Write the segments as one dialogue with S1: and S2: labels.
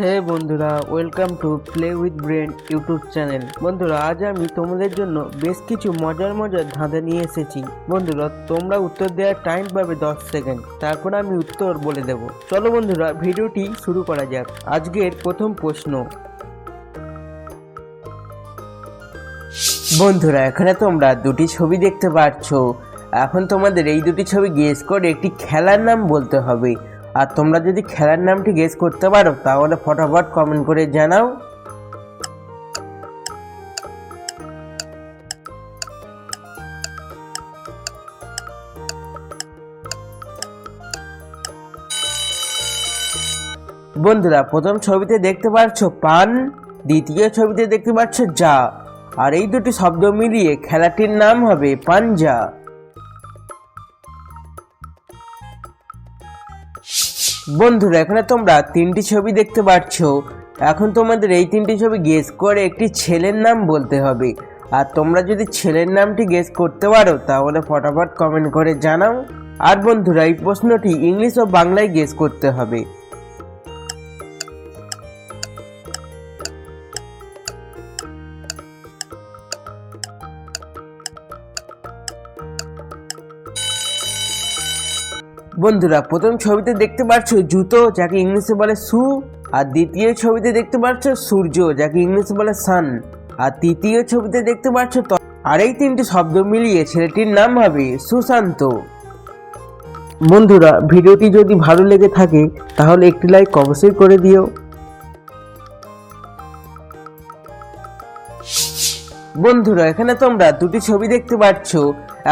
S1: হে বন্ধুরা welcome to play with brain YouTube channel. বন্ধুরা, আজ আমি তোমাদের জন্য বেশ কিছু মজার মজার ধাঁধা নিয়ে এসেছি। বন্ধুরা, তোমরা উত্তর দেওয়ার টাইম পাবে দশ সেকেন্ড তারপর আমি উত্তর বলে দেব। চলো বন্ধুরা, ভিডিওটি শুরু করা যাক। আজকের প্রথম প্রশ্ন। বন্ধুরা, এখানে তোমরা দুটি ছবি দেখতে পাচ্ছ এখন তোমাদের এই দুটি ছবি গেস করে একটি খেলার নাম বলতে হবে। আর তোমরা যদি খেলার নামটি গেস করতে পারো, তাহলে ফটাফট কমেন্ট করে জানাও। বন্ধুরা, প্রথম ছবিতে দেখতে পাচ্ছ পান, দ্বিতীয় ছবিতে দেখতে পাচ্ছ যা আর এই দুটি শব্দ মিলিয়ে খেলাটির নাম হবে পাঞ্জা। বন্ধুরা, এখানে তোমরা তিনটি ছবি দেখতে পাচ্ছ এখন তোমাদের এই তিনটি ছবি গেস করে একটি ছেলের নাম বলতে হবে। আর তোমরা যদি ছেলের নামটি গেস করতে পারো, তাহলে ফটাফট কমেন্ট করে জানাও। আর বন্ধুরা, এই প্রশ্নটি ইংলিশ ও বাংলায় গেস করতে হবে। বন্ধুরা, প্রথম ছবিতে দেখতে পাচ্ছ জুতো, যাকে ইংলিশে বলে সু, আর দ্বিতীয় ছবিতে দেখতে পাচ্ছ সূর্য, যাকে ইংলিশে বলে সান আর তৃতীয় ছবিতে দেখতে পাচ্ছ আর এই তিনটি শব্দ মিলিয়ে ছেলেটির নাম হবে সুশান্ত। বন্ধুরা, ভিডিওটি যদি ভালো লেগে থাকে, তাহলে একটি লাইক অবশ্যই করে দিও। বন্ধুরা, এখানে তোমরা দুটি ছবি দেখতে পাচ্ছ।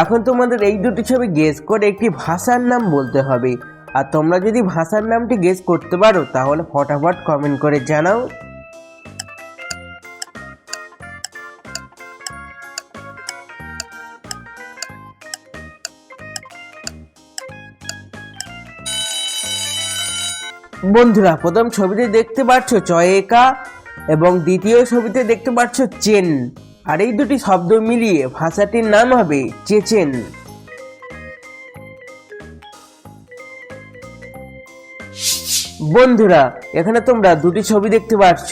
S1: এখন তোমাদের এই দুটি ছবি গেস করে একটি ভাষার নাম বলতে হবে। আর তোমরা যদি ভাষার নামটি গেস করতে পারো, তাহলে ফটাফট কমেন্ট করে জানাও। বন্ধুরা, প্রথম ছবিতে দেখতে পাচ্ছ চয়েকা এবং দ্বিতীয় ছবিতে দেখতে পাচ্ছ চেন। আর এই দুটি শব্দ মিলিয়ে ভাষাটির নাম হবে চেচেন। বন্ধুরা, এখানে তোমরা দুটি ছবি দেখতে পাচ্ছ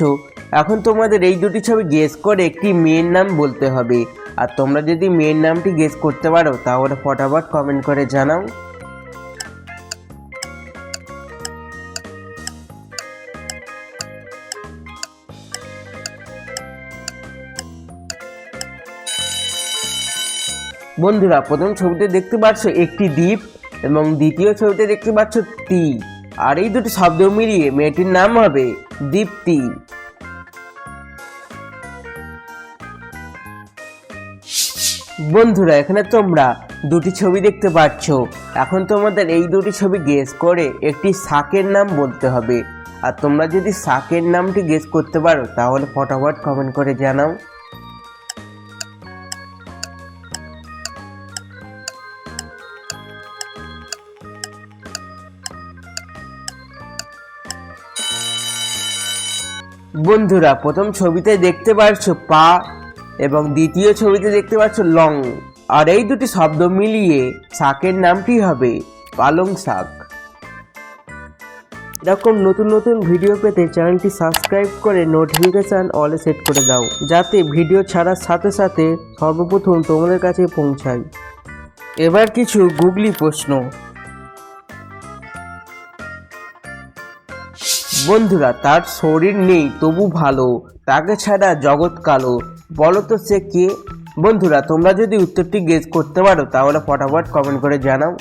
S1: এখন তোমাদের এই দুটি ছবি গেস করে একটি মেয়ের নাম বলতে হবে। আর তোমরা যদি মেয়ের নামটি গেস করতে পারো, তাহলে ফটাফট কমেন্ট করে জানাও। বন্ধুরা, প্রথম ছবিতে দেখতে পাচ্ছ একটি দ্বীপ এবং দ্বিতীয় ছবিতে দেখতে পাচ্ছ তি আর এই দুটি শব্দ মিলিয়ে মেয়েটির নাম হবে দীপ্তি। বন্ধুরা, এখানে তোমরা দুটি ছবি দেখতে পাচ্ছ। এখন তোমাদের এই দুটি ছবি গেস করে একটি শাকের নাম বলতে হবে। আর তোমরা যদি শাকের নামটি গেস করতে পারো, তাহলে ফটাফট কমেন্ট করে জানাও। বন্ধুরা, প্রথম ছবিতে দেখতে পাচ্ছ পা এবং দ্বিতীয় ছবিতে দেখতে পাচ্ছ লং। আর এই দুটি শব্দ মিলিয়ে শাকের নামটি হবে পালং শাক। এরকম নতুন নতুন ভিডিও পেতে চ্যানেলটি সাবস্ক্রাইব করে নোটিফিকেশান অলে সেট করে দাও, যাতে ভিডিও ছাড়ার সাথে সাথে সর্বপ্রথম তোমাদের কাছে পৌঁছায়। এবার কিছু গুগলি প্রশ্ন। বন্ধুরা, তার শরীর নেই, তবু ভালো। তাকে ছাড়া জগৎ কালো। বলো তো সে কে? বন্ধুরা, তোমরা যদি উত্তরটি গেস করতে পারো, তাহলে ফটাফট কমেন্ট করে জানাও।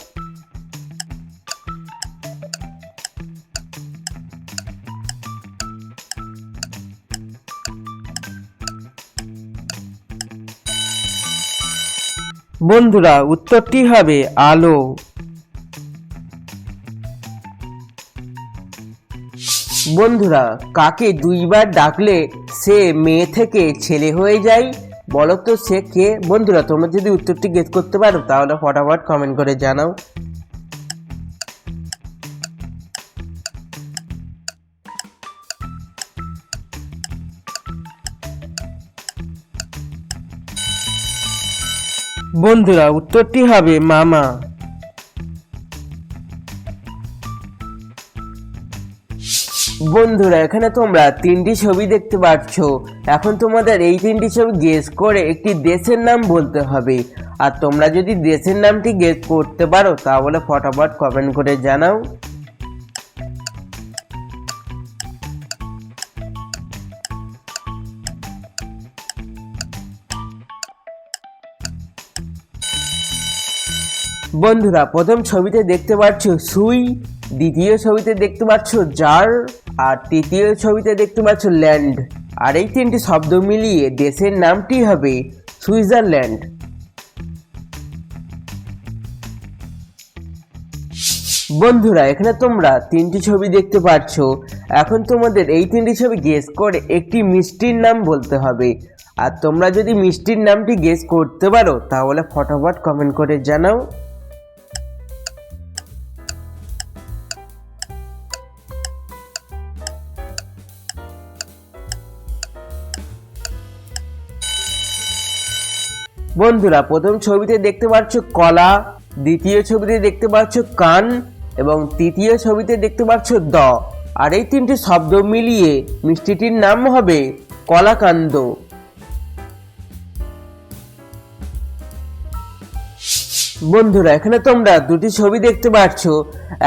S1: বন্ধুরা, উত্তরটি হবে আলো। বন্ধুরা, কাকে দুইবার ডাকলে সে মেয়ে থেকে ছেলে হয়ে যায়? বলো তো সে কে? বন্ধুরা, তোমরা যদি উত্তরটি গেস করতে পারো, তাহলে ফটাফট কমেন্ট করে জানাও। বন্ধুরা, উত্তরটি হবে মামা। বন্ধুরা, এখানে তোমরা তিনটি ছবি দেখতে পাচ্ছ। এখন তোমাদের এই তিনটি ছবি গেস করে একটি দেশের নাম বলতে হবে। আর তোমরা যদি দেশের নামটি গেস করতে পারো, তাহলে ফটাফট কমেন্ট করে জানাও। বন্ধুরা, প্রথম ছবিতে দেখতে পাচ্ছ সুই, দ্বিতীয় ছবিতে দেখতে পাচ্ছ জার আর তৃতীয় ছবিতে দেখতে পাচ্ছ ল্যান্ড। আর এই তিনটি শব্দ মিলিয়ে দেশের নামটি হবে সুইজারল্যান্ড। বন্ধুরা, এখানে তোমরা তিনটি ছবি দেখতে পাচ্ছ। এখন তোমাদের এই তিনটি ছবি গেস করে একটি মিষ্টির নাম বলতে হবে। আর তোমরা যদি মিষ্টির নামটি গেস করতে পারো, তাহলে ফটাফট কমেন্ট করে জানাও। বন্ধুরা, প্রথম ছবিতে দেখতে পাচ্ছ কলা, দ্বিতীয় ছবিতে দেখতে পাচ্ছ কান, এবং তৃতীয় ছবিতে দেখতে পাচ্ছ দ। আর এই তিনটি শব্দ মিলিয়ে মিষ্টিটির নাম হবে কলাকান্দ। বন্ধুরা, এখানে তোমরা দুটি ছবি দেখতে পাচ্ছ।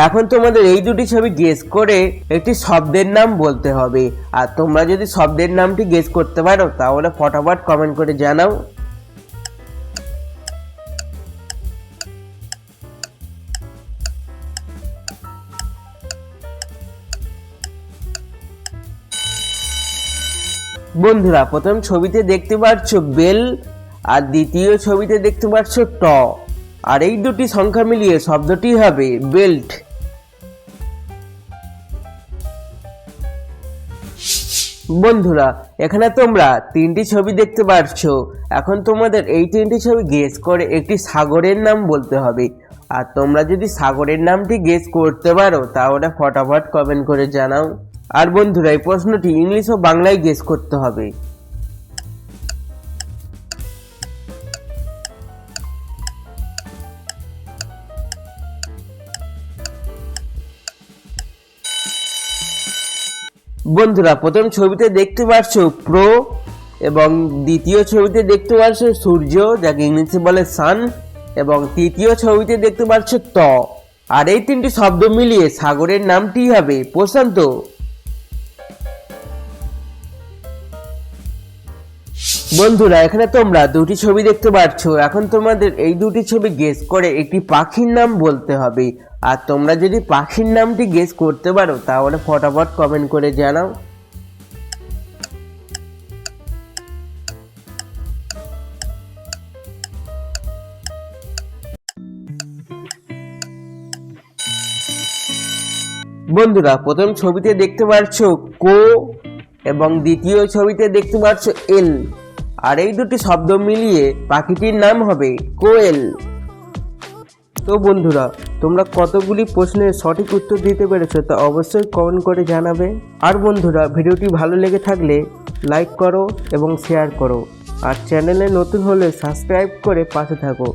S1: এখন তোমাদের এই দুটি ছবি গেস করে একটি শব্দের নাম বলতে হবে। আর তোমরা যদি শব্দের নামটি গেস করতে পারো, তাহলে ফটাফট কমেন্ট করে জানাও। বন্ধুরা, প্রথম ছবিতে দেখতে পাচ্ছ বেল, আর দ্বিতীয় ছবিতে দেখতে পাচ্ছ ট। আর এই দুটি সংখ্যা মিলিয়ে শব্দটি হবে বেল্ট। বন্ধুরা, এখানে তোমরা তিনটি ছবি দেখতে পাচ্ছ এখন তোমাদের এই তিনটি ছবি গেস করে একটি সাগরের নাম বলতে হবে। আর তোমরা যদি সাগরের নামটি গেস করতে পারো, তাহলে ফটাফট কমেন্ট করে জানাও। আর বন্ধুরা, এই প্রশ্নটি ইংলিশ ও বাংলায় গেস করতে হবে। বন্ধুরা, প্রথম ছবিতে দেখতে পাচ্ছ প্রো এবং দ্বিতীয় ছবিতে দেখতে পাচ্ছ সূর্য, যাকে ইংলিশে বলে সান এবং তৃতীয় ছবিতে দেখতে পাচ্ছ ত। আর এই তিনটি শব্দ মিলিয়ে সাগরের নামটি হবে, প্রশান্ত। বন্ধুরা, এখানে তোমরা দুটি ছবি দেখতে পাচ্ছ এখন তোমাদের এই দুটি ছবি গেস করে একটি পাখির নাম বলতে হবে। আর তোমরা যদি পাখির নামটি গেস করতে পারো, তাহলে ফটাফট কমেন্ট করে জানাও। বন্ধুরা, প্রথম ছবিতে দেখতে পাচ্ছ কো এবং দ্বিতীয় ছবিতে দেখতে পাচ্ছ এল। আর এই দুটি শব্দ মিলিয়ে পাখিটির নাম হবে কোয়েল। তো বন্ধুরা, তোমরা কতগুলি প্রশ্নের সঠিক উত্তর দিতে পেরেছ তা অবশ্যই কমেন্ট করে জানাবে। আর বন্ধুরা, ভিডিওটি ভালো লেগে থাকলে লাইক করো এবং শেয়ার করো। আর চ্যানেলে নতুন হলে সাবস্ক্রাইব করে পাশে থাকো।